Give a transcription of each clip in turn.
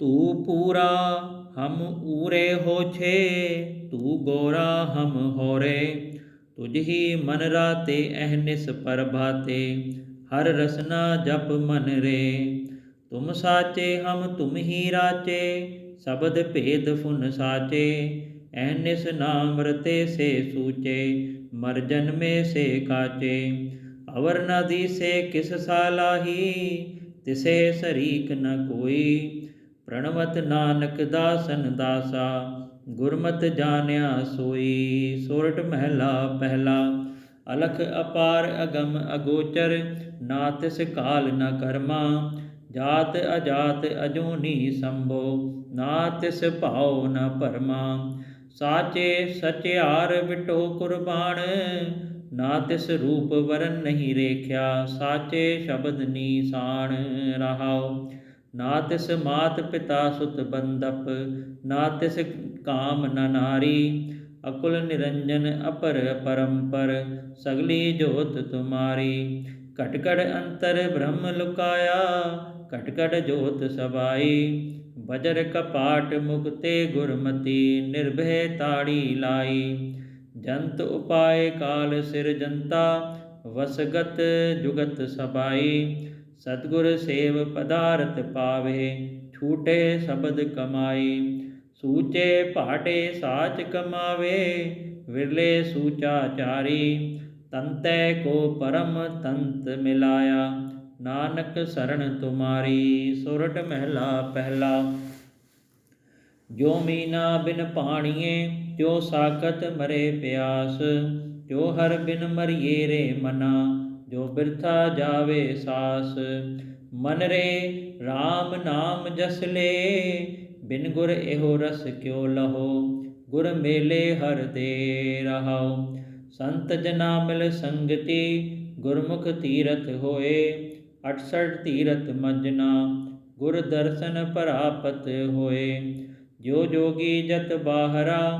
ਤੂ ਪੂਰਾ ਹਮ ਊਰੇ ਹੋ ਛੇ ਤੂ ਗੋਰਾ ਹਮ ਹੋਰੇ। ਤੁਝ ਹੀ ਮਨ ਰਾਤੇ ਅਹਨਿਸ ਪ੍ਰਭਾਤੇ ਹਰ ਰਸਨਾ ਜਪ ਮਨ ਰੇ। ਤੁਮ ਸਾਚੇ ਹਮ ਤੁਮ ਹੀ ਰਾਚੇ, ਸ਼ਬਦ ਭੇਦ ਫੁਨ ਸਾਚੇ। ਅਹਨਿਸ ਨਾਮ ਰਤੇ ਸੇ ਸੂਚੇ, ਮਰ ਜਨਮੇ ਸੇ ਕਾਚੇ। ਅਵਰ ਨਦੀ ਸੇ ਕਿਸ ਸਾਲਾਹੀ, ਤਿਸੇ ਸਰੀਕ ਨ ਕੋਈ। ਪ੍ਰਣਵਤ ਨਾਨਕ ਦਾਸਨ ਦਾਸਾ, ਗੁਰਮਤ ਜਾਣਿਆ ਸੋਈ ਸੋਰਠ ਮਹਿਲਾ ਪਹਿਲਾ, ਅਲਖ ਅਪਾਰ ਅਗਮ ਅਗੋਚਰ ਨਾ ਤਿਸ ਕਾਲ ਨ ਕਰਮਾ, ਜਾਤ ਅਜਾਤ ਅਜੂਨੀ ਸੰਭੋ ਨਾ ਤਿਸ ਭਾਉ ਨ ਪਰਮਾ ਸਾਚੇ ਸਚਿਆਰ ਵਿਟੋ ਕੁਰਬਾਨ ਨਾ ਤਿਸ ਰੂਪ ਵਰਨ ਨਹੀਂ ਰੇਖਿਆ, ਸਾਚੇ ਸ਼ਬਦ ਨੀਸਾਨ ਰਹਾਓ ਨਾ ਤਿਸ ਮਾਤ ਪਿਤਾ ਸੁਤ ਬੰਦਪ, ਨਾ ਤਿਸ ਕਾਮ ਨ ਨਾਰੀ, ਅਕੁਲ ਨਿਰੰਜਨ ਅਪਰ ਪਰੰਪਰ, ਸਗਲੀ ਜੋਤ ਤੁਮਾਰੀ। ਘਟ ਘਟ ਅੰਤਰ ਬ੍ਰਹਮ ਲੁਕਾਇਆ ਘਟ ਘਟ ਜੋਤ ਸਬਾਈ ਬਜਰ ਕਪਾਟ ਮੁਕਤੇ ਗੁਰਮਤੀ, ਨਿਰਭੈ ਤਾੜੀ ਲਾਈ। ਜੰਤ ਉਪਾਏ ਕਾਲ ਸਿਰ ਜੰਤਾ ਵਸਗਤ ਜੁਗਤ ਸਬਾਈ। ਸਤਗੁਰ ਸੇਵ ਪਦਾਰਥ ਪਾਵੇ, ਛੂਟੇ ਸ਼ਬਦ ਕਮਾਈ, ਸੂਚੇ ਭਾਟੇ ਸਾਚ ਕਮਾਵੇ, ਵਿਰਲੇ ਸੂਚਾਚਾਰੀ ਤੰਤੈ ਕੋ ਪਰਮ ਤੰਤ ਮਿਲਾਇਆ, ਨਾਨਕ ਸਰਣ ਤੁਮਾਰੀ ਸੁਰਟ ਮਹਿਲਾ ਪਹਿਲਾ। ਜੋ ਮੀਨਾ ਬਿਨ ਪਾਣੀਏ ਜੋ ਸਾਖਤ ਮਰੇ ਪਿਆਸ ਜੋ ਹਰ ਬਿਨ ਮਰੀਏ ਰੇ ਮਨਾ ਜੋ ਬਿਰਥਾ ਜਾਵੇ ਸਾਸ, ਮਨ ਰੇ RAM ਨਾਮ ਜਸ ਲੇ। ਬਿਨ ਗੁਰ ਇਹੋ ਰਸ ਕਿਉ ਲਹੋ, ਗੁਰ ਮੇਲੇ ਹਰ ਦੇ ਰਹਾਉ। ਸੰਤ ਜਨਾ ਮਿਲ ਸੰਗਤੀ, ਗੁਰਮੁਖ ਤੀਰਥ ਹੋਏ। 68 ਤੀਰਥ ਮੰਜਨਾ, ਗੁਰ ਦਰਸ਼ਨ ਪ੍ਰਾਪਤ ਹੋਏ। ਜੋ ਜੋਗੀ ਜਤ ਬਾਹਰਾ,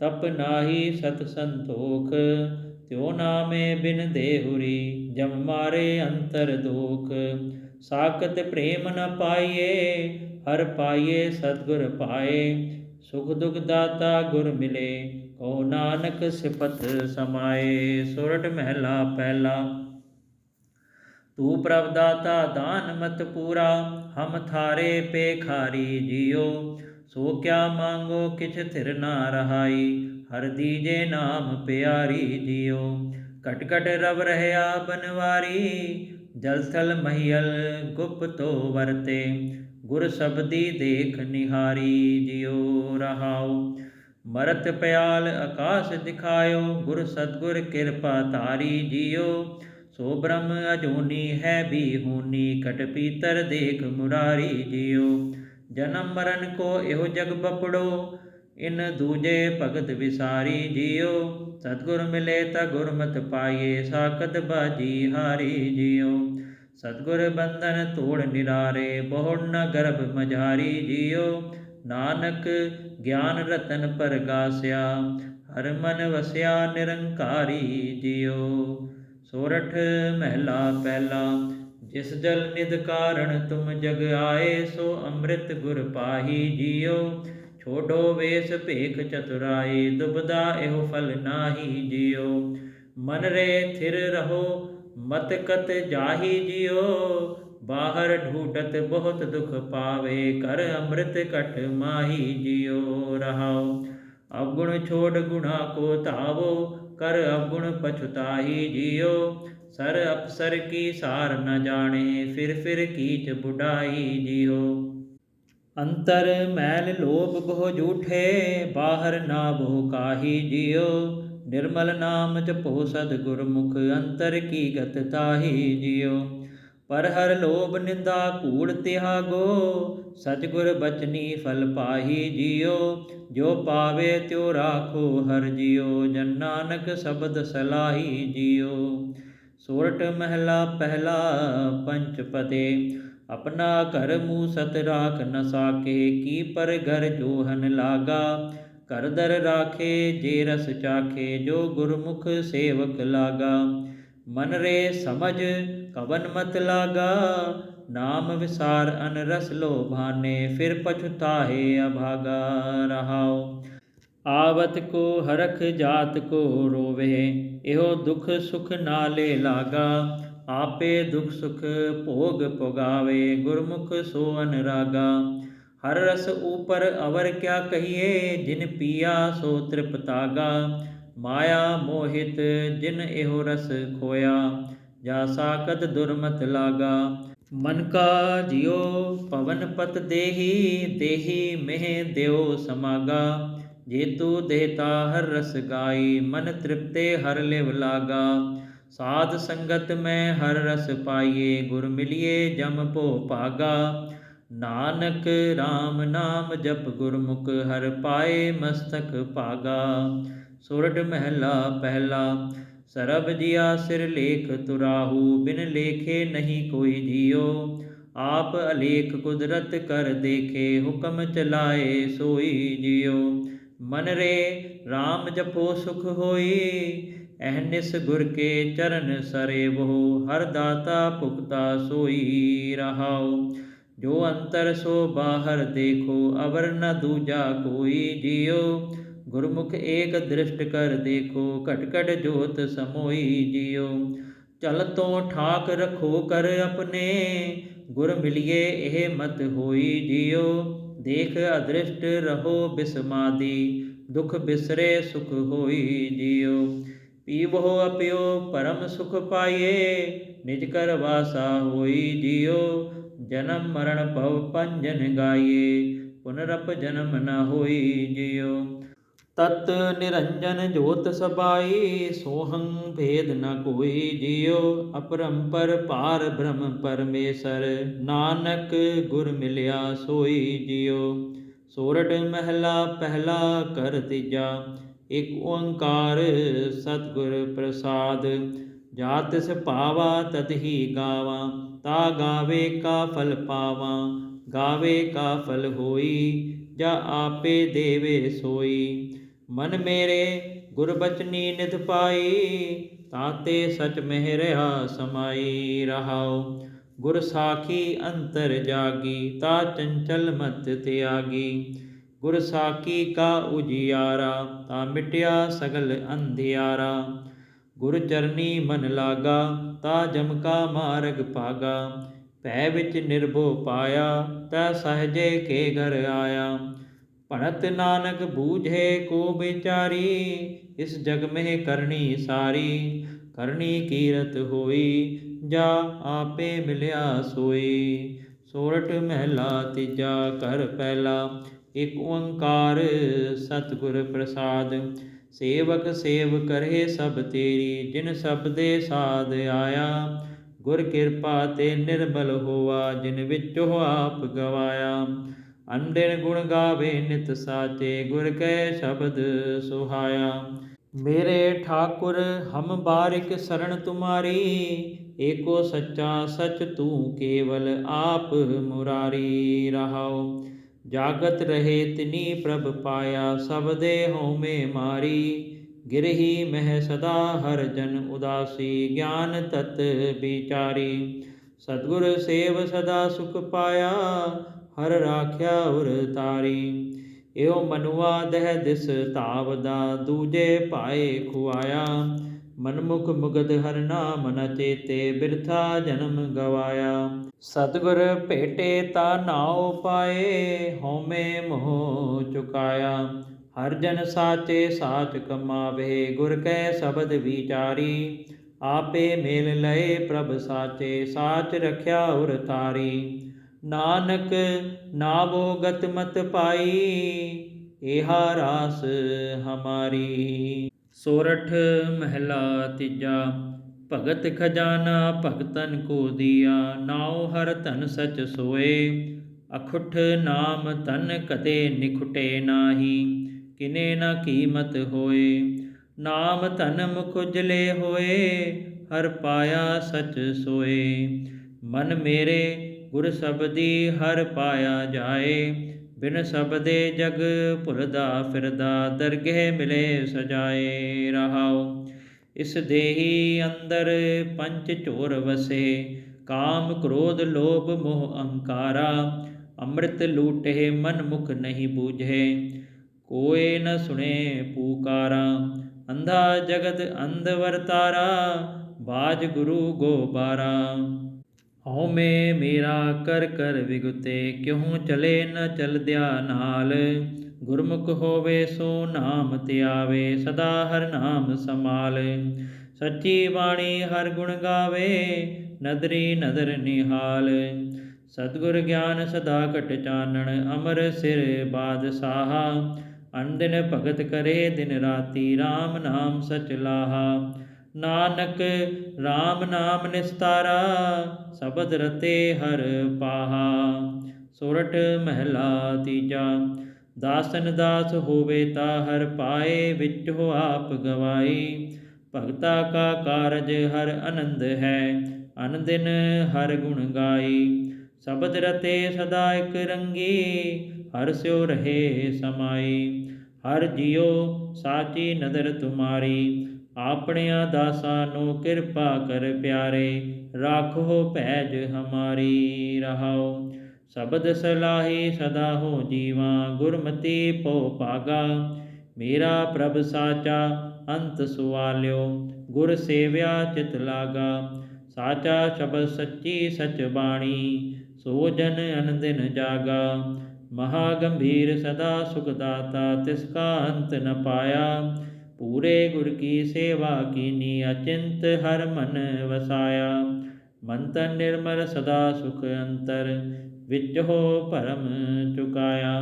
ਤਪ ਨਾਹੀ ਸਤ ਸੰਤੋਖ। ਤਿਉ ਨਾਮੇ ਬਿਨ ਦੇਹੁਰੀ, ਜਮ ਮਾਰੇ ਅੰਤਰ ਦੋਖ। ਸਾਖਤ ਪ੍ਰੇਮ ਨ ਪਾਈਏ, ਹਰ ਪਾਈਏ ਸਤਗੁਰ ਪਾਏ। ਸੁਖ ਦੁਖ ਦਾਤਾ ਗੁਰ ਮਿਲੇ ਕੋ ਨਾਨਕ ਸਿਫਤ ਸਮਾਏ। ਸੁਰਟ ਮਹਿਲਾ ਪਹਿਲਾ, ਤੂੰ ਪ੍ਰਭ ਦਾਤਾ ਦਾਨ ਮਤ ਪੂਰਾ, ਹਮ ਥਾਰੇ ਪੇਖਾਰੀ ਜਿਓ। ਸੋ ਕਿਆ ਮੰਗੋ ਕਿਛ ਥਿਰ ਨਾ ਰਹਾਈ ਹਰ ਦੀਜੇ ਨਾਮ ਪਿਆਰੀ ਜਿਉ ਕਟ ਕਟ ਰਵ ਰਹਿਆ ਬਨਵਾਰੀ ਜਲ ਥਲ ਮਹੀਲ ਗੁਪਤੋ ਵਰਤੇ। ਗੁਰ ਸਬਦੀ ਦੇਖ ਨਿਹਾਰੀ ਜਿਉ ਰਹਾਉ। ਮਰਤ ਪਿਆਲ ਆਕਾਸ਼ ਦਿਖਾਇਓ, ਗੁਰ ਸਤਗੁਰ ਕਿਰਪਾ ਧਾਰੀ ਜਿਉ। ਸੋ ਬ੍ਰਹਮ ਅਜੂਨੀ ਹੈ ਵੀ ਹੂਨੀ ਕਟ ਪੀਤਰ ਦੇਖ ਮੁਰਾਰੀ ਜਿਉ। ਜਨਮ ਮਰਨ ਕੋ ਇਹੋ ਜਗ ਬਪੜੋ ਇਨ ਦੂਜੇ ਭਗਤ ਵਿਸਾਰੀ ਜਿਉ ਸਤਗੁਰ ਮਿਲੇ ਤਾ ਗੁਰਮਤਿ ਪਾਈਏ, ਸਾਖਤ ਬਾਜੀ ਹਾਰੀ ਜਿਉ ਸਤਗੁਰ ਬੰਧਨ ਤੋੜ ਨਿਰਾਰੇ ਬਹੁੜ ਨ ਗਰਭ ਮਝਾਰੀ ਜਿਉ ਨਾਨਕ ਗਿਆਨ ਰਤਨ ਪਰਗਾਸਿਆ ਹਰ ਮਨ ਵਸਿਆ ਨਿਰੰਕਾਰੀ ਜਿਉ ਸੋਰਠ ਮਹਿਲਾ ਪਹਿਲਾ, ਜਿਸ ਜਲ ਨਿਦ ਕਾਰਣ ਤੁਮ ਜਗ ਆਏ, ਸੋ ਅੰਮ੍ਰਿਤ ਗੁਰ ਪਾਹੀ ਜਿਉ ਛੋਡੋ ਵੇਸ ਭੇਖ ਚਤੁਰਾਈ, ਦੁਬਦਾ ਇਹੋ ਫਲ ਨਾਹੀ ਜਿਉ। ਮਨ ਰੇ ਥਿਰ ਰਹੋ ਮਤ ਕਤ ਜਾਹੀ ਜਿਉ। ਬਾਹਰ ਢੂਟਤ ਬਹੁਤ ਦੁਖ ਪਾਵੇ ਕਰ ਅੰਮ੍ਰਿਤ ਘਟ ਮਾਹੀ ਜਿਉ। ਰਹਾਉ, ਅਵਗੁਣ ਛੋੜ ਗੁਣਾ ਕੋ ਧਾਵੋ, ਕਰ ਅਵਗੁਣ ਪਛੁਤਾਹੀ ਜਿਉ। ਸਰ ਅਪਸਰ ਕੀ ਸਾਰ ਨ ਜਾਣੇ, ਫਿਰ ਫਿਰ ਕੀਚ ਬੁਢਾਈ ਜਿਉ। ਅੰਤਰ ਮੈਲ ਲੋਭ ਬਹੁ ਝੂਠੇ ਬਾਹਰ ਨਾ ਬਹੁ ਕਾਹੀ ਜਿਉ। ਨਿਰਮਲ ਨਾਮ ਜਪੋ ਸਦ ਗੁਰਮੁਖ, ਅੰਤਰ ਕੀ ਗਤ ਤਾਹੀ ਜਿਉ। ਪਰ ਹਰ ਲੋਭ ਨਿੰਦਾ ਕੂੜ ਤਿਹਾਗੋ, ਸਤਿਗੁਰ ਬਚਨੀ ਫਲ ਪਾਹੀ ਜਿਉ। ਜੋ ਪਾਵੇ ਤਿਉ ਰਾਖੋ ਹਰ ਜਿਉ, ਜਨ ਨਾਨਕ ਸ਼ਬਦ ਸਲਾਹੀ ਜਿਉ। ਸੋਰਠ ਮਹਿਲਾ ਪਹਿਲਾ ਪੰਚ ਪਦੇ ਆਪਣਾ ਘਰ ਮੂਹ ਸਤ ਰਾਖ ਨ ਸਾਕੇ ਕੀ ਪਰ ਘਰ ਜੋਹਨ ਲਾਗਾ ਘਰ ਦਰ ਰਾਖੇ ਜੇ ਰਸ ਚਾਖੇ ਜੋ ਗੁਰਮੁਖ ਸੇਵਕ ਲਾਗਾ ਮਨ ਰੇ ਸਮਝ ਕਵਨ ਮਤ ਲਾਗਾ ਨਾਮ ਵਿਸਾਰ ਅਨ ਰਸ ਲੋਭਾਨੇ ਫਿਰ ਪਛਤਾਹੇ ਅਭਾਗਾ ਰਹਾਉ ਆਵਤ ਕੋ ਹਰਖ ਜਾਤ ਕੋ ਰੋਵੇ ਇਹੋ ਦੁਖ ਸੁਖ ਨਾਲੇ ਲਾਗਾ ਆਪੇ ਦੁਖ ਸੁਖ ਭੋਗ ਭੋਗਾਵੇ ਗੁਰਮੁਖ ਸੋ ਅਨਰਾਗਾ। ਹਰ ਰਸ ਉਪਰ ਅਵਰ ਕਿਆ ਕਹੀਏ, ਜਿਨ ਪੀਆ ਸੋ ਤ੍ਰਿਪਤਾਗਾ। ਮਾਇਆ ਮੋਹਿਤ ਜਿਨ ਇਹੋ ਰਸ ਖੋਇਆ, ਜਾ ਸਾਕਤ ਦੁਰਮਤ ਲਾਗਾ। ਮਨ ਕਾ ਜਿਉ ਪਵਨ ਪਤ ਦੇਹੀ ਦੇਹੀ ਮਹਿ ਦਿਓ ਸਮਾਗਾ। ਜੇਤੂ ਦੇਹਤਾ ਹਰ ਰਸ ਗਾਈ, ਮਨ ਤ੍ਰਿਪਤੇ ਹਰ ਲਿਵ ਲਾਗਾ। ਸਾਧ ਸੰਗਤ ਮੈਂ ਹਰ ਰਸ ਪਾਈਏ, ਗੁਰ ਮਿਲਿਏ ਜਮ ਭੋ ਭਾਗਾ। ਨਾਨਕ RAM ਨਾਮ ਜਪ ਗੁਰਮੁਖ ਹਰ ਪਾਏ ਮਸਤਕ ਭਾਗਾ। ਸੁਰਠ ਮਹਿਲਾ ਪਹਿਲਾ, ਸਰਬ ਜੀਆ ਸਿਰ ਲੇਖ ਤੁਰਾਹੂ, ਬਿਨ ਲੇਖੇ ਨਹੀਂ ਕੋਈ ਜੀਉ ਆਪ ਅਲੇਖ ਕੁਦਰਤ ਕਰ ਦੇਖੇ, ਹੁਕਮ ਚਲਾਏ ਸੋਈ ਜਿਓ। ਮਨ ਰੇ RAM ਜਪੋ ਸੁਖ ਹੋਈ ਅਹਨਿਸ ਗੁਰ ਕੇ ਚਰਨ ਸਰੇ ਬਹੁ ਹਰ ਦਾਤਾ ਭੁਗਤਾ ਸੋਈ ਰਹਾਉ। ਜੋ ਅੰਤਰ ਸੋ ਬਾਹਰ ਦੇਖੋ, ਅਵਰ ਨ ਦੂਜਾ ਕੋਈ ਜਿਉ ਗੁਰਮੁਖ ਏਕ ਦ੍ਰਿਸ਼ਟ ਕਰ ਦੇਖੋ, ਘਟ ਘਟ ਜੋਤ ਸਮੋਈ ਜਿਉ ਚਲ ਤੋਂ ਠਾਕ ਰਖੋ ਕਰ ਆਪਣੇ, ਗੁਰ ਮਿਲਿਏ ਇਹ ਮਤ ਹੋਈ ਜਿਉ ਦੇਖ ਅਦ੍ਰਿਸ਼ਟ ਰਹੋ ਬਿਸਮਾਦੀ, ਦੁਖ ਬਿਸਰੇ ਸੁਖ ਹੋਈ ਜਿਉ ਪੀਵੋ ਅਪਿਓ ਪਰਮ ਸੁਖ ਪਾਈਏ, ਨਿਜ ਕਰ ਵਾਸਾ ਹੋਈ ਜਿਉ, ਜਨਮ ਮਰਨ ਭਵ ਪੰਜਨ ਗਾਈਏ, ਪੁਨਰਪ ਜਨਮ ਨ ਹੋਈ ਜਿਉ। ਤਤ ਨਿਰੰਜਨ ਜੋਤ ਸਬਾਈ, ਸੋਹੰ ਭੇਦ ਨ ਕੋਈ ਜਿਉ, ਅਪਰੰਪਰ ਪਾਰ ਬ੍ਰਹਮ ਪਰਮੇਸ਼ਰ, ਨਾਨਕ ਗੁਰ ਮਿਲਿਆ ਸੋਈ ਜਿਉ। ਸੋਰਠ ਮਹਿਲਾ ਪਹਿਲਾ ਕਰ ਤੀਜਾ ਇਕ ਓੰਕਾਰ ਸਤਿਗੁਰ ਪ੍ਰਸਾਦ ਜਾ ਤਿਸ ਭਾਵਾ ਤਤ ਹੀ ਗਾਵਾ, ਤਾ ਗਾਵੇ ਕਾ ਫਲ ਪਾਵਾ, ਗਾਵੇ ਕਾ ਫਲ ਹੋਈ, ਜਾ ਆਪੇ ਦੇਵੇ ਸੋਈ। ਮਨ ਮੇਰੇ ਗੁਰਬਚਨੀ ਨਿਤ ਪਾਈ ਤਾਤੇ ਸਚ ਮਹਿ ਰਹਾ ਸਮਾਈ ਰਹਾਉ। ਗੁਰ ਸਾਖੀ ਅੰਤਰ ਜਾਗੀ, ਤਾ ਚੰਚਲ ਮਤ ਤਿਆਗੀ। ਗੁਰ ਸਾਖੀ ਕਾ ਉਜਿਆਰਾ, ਤਾ ਮਿਟਿਆ ਸਗਲ ਅੰਧਿਆਰਾ। ਗੁਰ ਚਰਨੀ ਮਨ ਲਾਗਾ, ਤਾ ਜਮ ਕਾ ਮਾਰਗ ਭਾਗਾ। ਭੈ ਵਿੱਚ ਨਿਰਭਉ ਪਾਇਆ, ਤਾ ਸਹਜੇ ਕੇ ਘਰ ਆਇਆ। ਭਣਤ ਨਾਨਕ ਬੂਝੇ ਕੋ ਵਿਚਾਰੀ, ਇਸ ਜਗ ਮਹਿ ਕਰਨੀ ਸਾਰੀ। ਕਰਨੀ ਕੀਰਤ ਹੋਈ, ਜਾ ਆਪੇ ਮਿਲਿਆ ਸੋਈ। ਸੋਰਠ ਮਹਿਲਾ ਤੀਜਾ ਘਰ ਪਹਿਲਾ ਇਕ ਓੰਕਾਰ ਸਤਿਗੁਰ ਪ੍ਰਸਾਦ, ਸੇਵਕ ਸੇਵ ਕਰੇ ਸਭ ਤੇਰੀ, ਜਿਨ ਸਬਦੇ ਸਾਧ ਆਇਆ। ਗੁਰ ਕਿਰਪਾ ਤੇ ਨਿਰਮਲ ਹੋਆ, ਜਿਨ ਵਿੱਚੋ ਆਪ ਗਵਾਇਆ। ਅੰਡਿਨ ਗੁਣ ਗਾਵੇ, ਨਿਤ ਸਾਚੇ ਗੁਰ ਕੈ ਸ਼ਬਦ ਸੁਹਾਇਆ। ਮੇਰੇ ਠਾਕੁਰ, ਹਮ ਬਾਰਿਕ ਸਰਣ ਤੁਮਾਰੀ, ਏਕੋ ਸੱਚਾ ਸਚ ਤੂੰ ਕੇਵਲ ਆਪ ਮੁਰਾਰੀ ਰਹਾਓ। ਜਾਗਤ ਰਹੇ ਤਿਨੀ ਪ੍ਰਭ ਪਾਇਆ ਸਬਦੇ ਹਉਮੈ ਮਾਰੀ। ਗਿਰਹੀ ਮਹਿ ਸਦਾ ਹਰ ਜਨ ਉਦਾਸੀ, ਗਿਆਨ ਤਤ ਵਿਚਾਰੀ। ਸਤਗੁਰ ਸੇਵ ਸਦਾ ਸੁਖ ਪਾਇਆ, ਹਰ ਰਾਖਿਆ ਉਰ ਤਾਰੀ। ਏਉ ਮਨੁਆ ਦਹਿ ਦਿਸ ਧਾਵਦਾ, ਦੂਜੇ ਪਾਏ ਖੁਆਇਆ। ਮਨਮੁਖ ਮੁਗਦ ਹਰ ਨਾਮ ਨ ਚੇਤੇ ਬਿਰਥਾ ਜਨਮ ਗਵਾਇਆ। ਸਤਗੁਰ ਭੇਟੇ ਤਾ ਨਾਉ ਪਾਏ, ਹਉਮੈ ਮੋਹ ਚੁਕਾਇਆ। ਹਰ ਜਨ ਸਾਚੇ ਸਾਚ ਕਮਾਵੇ, ਗੁਰ ਕੈ ਸ਼ਬਦ ਵਿਚਾਰੀ। ਆਪੇ ਮੇਲ ਲਏ ਪ੍ਰਭ ਸਾਚੇ, ਸਾਚ ਰਖਿਆ ਉਰ ਤਾਰੀ। ਨਾਨਕ ਨਾਵੋ ਗਤ ਮਤ ਪਾਈ, ਏਹਾ ਰਾਸ ਹਮਾਰੀ। ਸੋਰਠ ਮਹਿਲਾ ਤੀਜਾ, ਭਗਤ ਖਜ਼ਾਨਾ ਭਗਤਨ ਕੋ ਦੀਆ, ਨਾਉ ਹਰ ਧਨ ਸਚ ਸੋਏ। ਅਖੁੱਠ ਨਾਮ ਤਨ ਕਦੇ ਨਿਖੁਟੇ ਨਾਹੀ, ਕਿਨੇ ਨਾ ਕੀਮਤ ਹੋਏ। ਨਾਮ ਧਨ ਮੁਖ ਉਜਲੇ ਹੋਏ, ਹਰ ਪਾਇਆ ਸਚ ਸੋਏ। ਮਨ ਮੇਰੇ ਗੁਰ ਸਬਦੀ ਹਰ ਪਾਇਆ ਜਾਏ। ਬਿਨ ਸਬਦੇ ਜਗ ਭੁਰਦਾ ਫਿਰਦਾ, ਦਰਗਹਿ ਮਿਲੇ ਸਜਾਏ ਰਹਾਉ। ਇਸ ਦੇਹੀ ਅੰਦਰ ਪੰਚ ਝੋਰ ਵਸੇ, ਕਾਮ ਕ੍ਰੋਧ ਲੋਭ ਮੋਹ ਅਹੰਕਾਰਾ, ਅੰਮ੍ਰਿਤ ਲੂਟੇ ਮਨ ਮੁਖ ਨਹੀਂ ਬੂਝੇ। ਕੋਏ ਨ ਸੁਣੇ ਪੂਕਾਰਾ, ਅੰਧਾ ਜਗਤ ਅੰਧ ਵਰਤਾਰਾ, ਬਾਜ ਗੁਰੂ ਗੋਬਾਰਾ। ਹਉ ਮੇ ਮੇਰਾ ਕਰ ਕਰ ਵਿਗੁਤੇ, ਕਿਉ ਚਲੇ ਨ ਚਲਦਿਆ ਨਾਲ? ਗੁਰਮੁਖ ਹੋਵੇ ਸੋ ਨਾਮ ਧਿਆਵੇ ਸਦਾ ਹਰ ਨਾਮ ਸਮਾਲ ਸੱਚੀ ਬਾਣੀ ਹਰ ਗੁਣ ਗਾਵੇ, ਨਦਰੀ ਨਦਰ ਨਿਹਾਲ। ਸਤਿਗੁਰ ਗਿਆਨ ਸਦਾ ਘਟ ਚਾਨਣ, ਅਮਰ ਸਿਰ ਬਾਦਸਾਹ। ਅਨਦਿਨ ਭਗਤ ਕਰੇ ਦਿਨ ਰਾਤੀ RAM ਨਾਮ ਸਚ ਲਾਹਾ। ਨਾਨਕ RAM ਨਾਮ ਨਿਸਤਾਰਾ, ਸ਼ਬਦ ਰਤੇ ਹਰ ਪਾਹਾ। ਸੋਰਠ ਮਹਿਲਾ ਤੀਜਾ, ਦਾਸਨ ਦਾਸ ਹੋਵੇ ਤਾ ਹਰ ਪਾਏ, ਵਿੱਚ ਹੋ ਆਪ ਗਵਾਈ ਭਗਤਾ ਕਾ ਕਾਰਜ ਹਰ ਆਨੰਦ ਹੈ, ਅਨੰਦਿਨ ਹਰ ਗੁਣ ਗਾਈ ਸ਼ਬਦ ਰਤੇ ਸਦਾ ਇਕ ਰੰਗੀ, ਹਰ ਸਿਉ ਰਹੇ ਸਮਾਈ ਹਰ ਜਿਉ ਸਾਚੀ ਨਦਰ ਤੁਮਾਰੀ। ਆਪਣਿਆਂ ਦਾਸਾਂ ਨੂੰ ਕਿਰਪਾ ਕਰ ਪਿਆਰੇ ਰਾਖੋ ਭੈਜ ਹਮਾਰੀ ਰਹਾਓ। ਸ਼ਬਦ ਸਲਾਹੀ ਸਦਾ ਹੋ ਜੀਵਾ, ਗੁਰਮਤੀ ਪਉ ਪਾਗਾ ਮੇਰਾ ਪ੍ਰਭ ਸਾਚਾ, ਅੰਤ ਸੁਆਲਿਓ ਗੁਰ ਸੇਵਿਆ ਚਿਤ ਲਾਗਾ। ਸਾਚਾ ਸ਼ਬਦ ਸੱਚੀ ਸਚ ਬਾਣੀ, ਸੋ ਜਨ ਅਨੰਦਿਨ ਜਾਗਾ। ਮਹਾ ਗੰਭੀਰ ਸਦਾ ਸੁਖ ਦਾਤਾ, ਤਿਸ ਕਾ ਅੰਤ ਨ ਪਾਇਆ। ਪੂਰੇ ਗੁਰ ਕੀ ਸੇਵਾ ਕੀਨੀ, ਅਚਿੰਤ ਹਰ ਮਨ ਵਸਾਇਆ। ਮਨ ਨਿਰਮਲ ਸਦਾ ਸੁਖ ਅੰਤਰ, ਵਿੱਚ ਹੋ ਭਰਮ ਚੁਕਾਇਆ।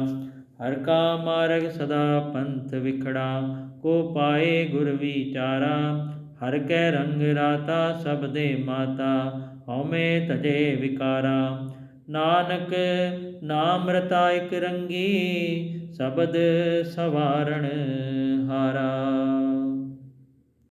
ਹਰ ਕਾ ਮਾਰਗ ਸਦਾ ਪੰਥ ਵਿਖੜਾ, ਕੋ ਪਾਏ ਗੁਰ ਵਿਚਾਰਾ। ਹਰ ਕੈ ਰੰਗ ਰਾਤਾ ਸਭ ਦੇ ਮਾਤਾ, ਹਉਮੈ ਤਜੇ ਵਿਕਾਰਾ। ਨਾਨਕ ਨਾਮ ਰਤਾ ਇਕ ਰੰਗੀ, ਸ਼ਬਦ ਸਵਾਰਣ Hara